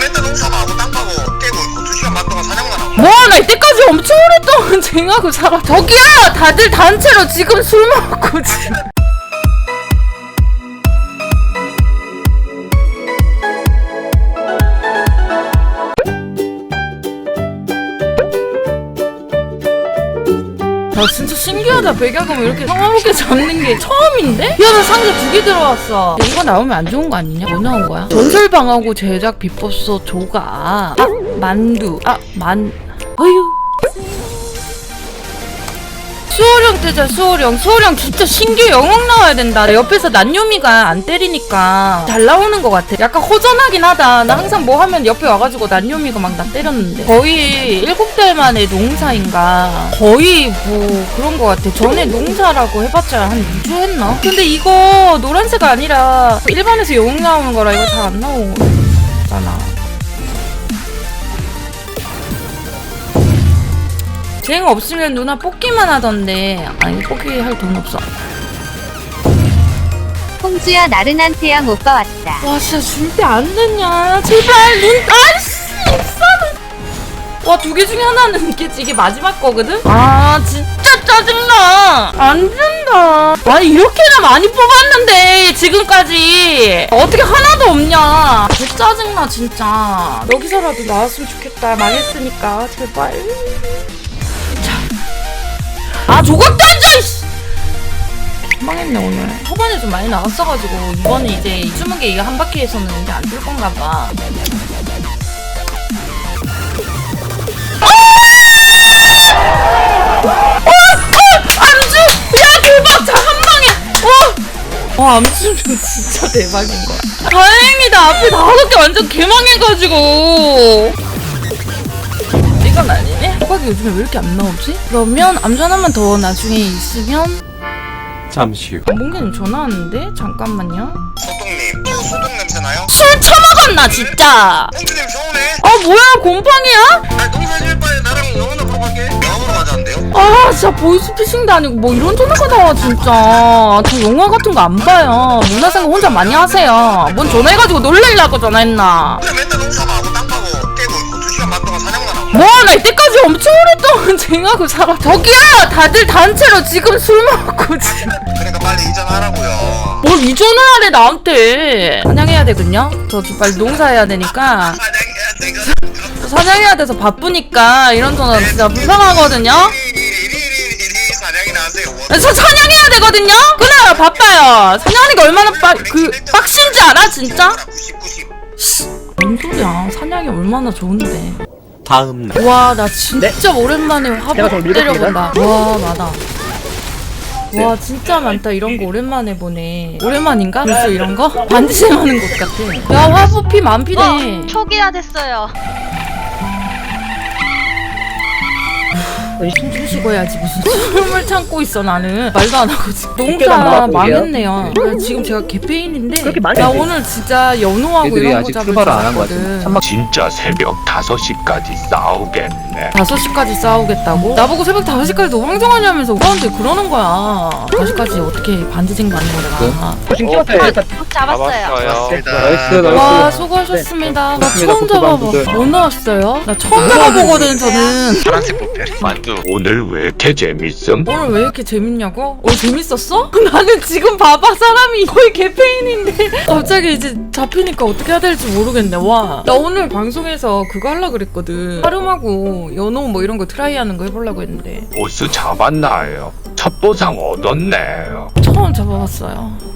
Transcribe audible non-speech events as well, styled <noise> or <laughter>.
맨날 농사하고 땅 파고 깨고 있고 두 시간 반 동안 사냥만 하고. 뭐 나 이때까지 엄청 오랫동안 <laughs> 쟁하고 살아 저기요 다들 단체로 지금 술 먹고 지금 나 진짜 신기하다 백야금 이렇게 성화롭게 잡는 게 처음인데? 야나 상자 두 개 들어왔어 이거 나오면 안 좋은 거 아니냐? 뭐 나온 거야? 전설방하고 제작 비법서 조각 아 만두 아 만 어휴 수호령 뜨자 수호령. 수호령 진짜 신규 영웅 나와야 된다. 내 옆에서 난요미가 안 때리니까 잘 나오는 것 같아. 약간 허전하긴 하다. 나 항상 뭐 하면 옆에 와가지고 난요미가 막 나 때렸는데. 거의 일곱 달 만에 농사인가? 거의 뭐 그런 것 같아. 전에 농사라고 해봤자 한 2주 했나? 근데 이거 노란색 아니라 일반에서 영웅 나오는 거라 이거 잘 안 나오잖아 쟁 없으면 누나 뽑기만 하던데. 아니 뽑기 할 돈 없어. 홍주야 나른한 태양 오빠 왔다. 와 진짜 줄때 안 됐냐? 제발 눈 아이씨 와두 개 중에 하나는 있겠지 이게 마지막 거거든? 아 진짜 짜증나. 안 된다. 와 이렇게나 많이 뽑았는데 지금까지. 어떻게 하나도 없냐. 개 짜증나 진짜. 여기서라도 나왔으면 좋겠다. 망했으니까. 제발. 자. 아 조각도 안 줘! 이씨. 망했네 오늘 초반에 좀 많이 나왔어가지고 이번에 이제 20개 이거 한 바퀴에서는 이제 안 뜰 건가 봐 암수! 야 대박! 자한 방에! 와! 와 암수는 진짜 대박인 거야 다행이다 앞에 다섯 개 완전 개망해가지고 이건 아니네? 호박이 요즘에 왜 이렇게 안 나오지? 그러면 암수 하나만 더 나중에 있으면 잠시 후 몽개님 전화 왔는데? 잠깐만요 소똥님 또 소똥 냄새 나요? 술 처먹었나 진짜 형님 서운해? 아 뭐야 곰팡이야? 나 농사 지을 바에 나랑 영어나 보러 갈게 영어로 가자는데요? 아 진짜 보이스피싱도 아니고 뭐 이런 전화가 나와 진짜 저 영화 같은 거 안 봐요 문화생활 혼자 많이 하세요 뭔 전화해가지고 놀래려고 전화했나 근데 맨날 농사하고 땅 사냥만 하고 뭐나 이때까지 엄청 오랫동안 <laughs> 쟁하고 살아 저기요 다들 단체로 지금 술 먹고 지금. 그러니까 빨리 이전하라고요. 뭘 이전을 하래 나한테. 사냥해야 되거든요. 저 빨리 농사해야 되니까. 사냥해야 되거든 사냥해야 돼서 바쁘니까 이런 전화 진짜 불쌍하거든요. 사냥이나. 저 사냥해야 되거든요? 끊어요 바빠요. 사냥하는 게 얼마나 빡, 그, 빡신지 알아 진짜? 90 90 뭔 소리야. 사냥이 얼마나 좋은데 다음 날. 와 나 진짜 오랜만에 화보 제가 더 밀겠습니다. 때려본다. 와 많아. 와 진짜 많다. 이런 거 오랜만에 보네. 오랜만인가? 벌써 이런 거? 반드시 하는 것 같아. 야 화보 피 만피네. 어, 초기화 됐어요. 숨 쉬고 해야지 무슨 <laughs> 숨을 참고 있어 나는 말도 안 하고 지금 농사? 망했네요 야, 지금 제가 개페인인데 그렇게 많이 나 안 돼. 오늘 진짜 연호하고 애들이 이런 거 아직 잡을 출발을 같아. 알았거든 삼박- 진짜 새벽 5시까지 싸우겠네. 5시까지 싸우겠다고? 나보고 새벽 5시까지 너 황정하냐면서 사람들이 그러는 거야 5시까지 어떻게 반지쟁 맞는 거야 지금 찍었어요. 일단 잡았어요. 나이스 와 나이스 수고하셨습니다 나 고맙습니다, 처음 잡아봐 고맙습니다. 뭐 나왔어요? 나 처음 잡아보거든 저는 파란색 보펠 만두 오늘 왜 이렇게 재밌음? 오늘 왜 이렇게 재밌냐고? 어 재밌었어? <laughs> 나는 지금 봐봐 사람이 거의 개페인인데 <laughs> 갑자기 이제 잡히니까 어떻게 해야 될지 모르겠네 와나 오늘 방송에서 그거 하려고 그랬거든 하름하고 연호 뭐 이런 거 트라이하는 거 해보려고 했는데 보스 잡았나요? 첫 보상 얻었네요. 처음 잡아봤어요